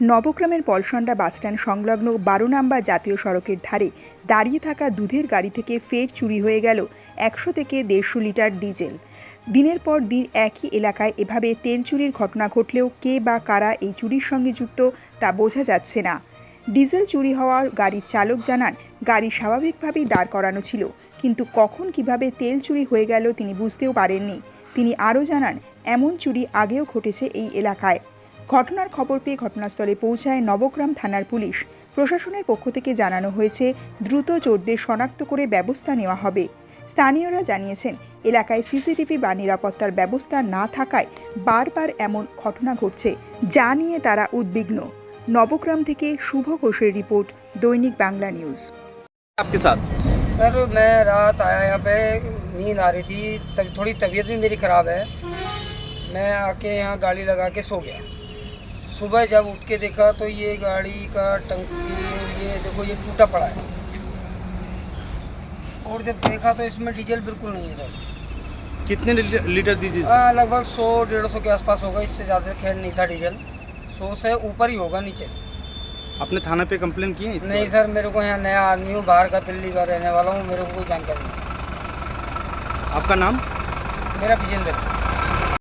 নবগ্রামের Palsanda bus stand সংলগ্ন বারো নম্বর জাতীয় সড়কের ধারে দাঁড়িয়ে থাকা দুধের গাড়ি থেকে ফের চুরি হয়ে গেল একশো থেকে দেড়শো লিটার ডিজেল। দিনের পর দিন একই এলাকায় এভাবে তেল চুরির ঘটনা ঘটলেও কে বা কারা এই চুরির সঙ্গে যুক্ত তা বোঝা যাচ্ছে না। ডিজেল চুরি হওয়ার গাড়ির চালক জানান, গাড়ি স্বাভাবিকভাবেই দাঁড় করানো ছিল, কিন্তু কখন কীভাবে তেল চুরি হয়ে গেল তিনি বুঝতেও পারেননি। তিনি আরও জানান, এমন চুরি আগেও ঘটেছে এই এলাকায়। ঘটনার খবর পেয়ে ঘটনাস্থলে পৌঁছায় নবগ্রাম থানার পুলিশ প্রশাসনের পক্ষ থেকে জানানো হয়েছে দ্রুত চোরদের শনাক্ত করে ব্যবস্থা নেওয়া হবে স্থানীয়রা জানিয়েছেন এলাকায় সিসিটিভি বা নিরাপত্তার ব্যবস্থা না থাকায় বারবার এমন ঘটনা ঘটছে যা নিয়ে তারা উদ্বিগ্ন নবগ্রাম থেকে শুভ ঘোষের রিপোর্ট দৈনিক বাংলা নিউজ आपके साथ सर मैं रात आया यहाँ पे नींद आ रही थी तब थोड़ी तबीयत भी मेरी ख़राब है मैं आके यहाँ गाड़ी लगा के सो गया सुबह जब उठ के देखा तो ये गाड़ी का टंकी ये देखो ये टूटा पड़ा है। और जब देखा तो इसमें डीजल बिल्कुल नहीं है सर। कितने लीटर दीजिए लगभग सौ डेढ़ सौ के आसपास होगा इससे ज़्यादा खैर नहीं था डीजल। सौ से ऊपर ही होगा नीचे। आपने थाना पे कंप्लेन की है नहीं? सर मेरे को यहाँ नया आदमी हूँ बाहर का दिल्ली का रहने वाला हूँ मेरे को कोई जानकारी नहीं। आपका नाम? मेरा विजेंद्र।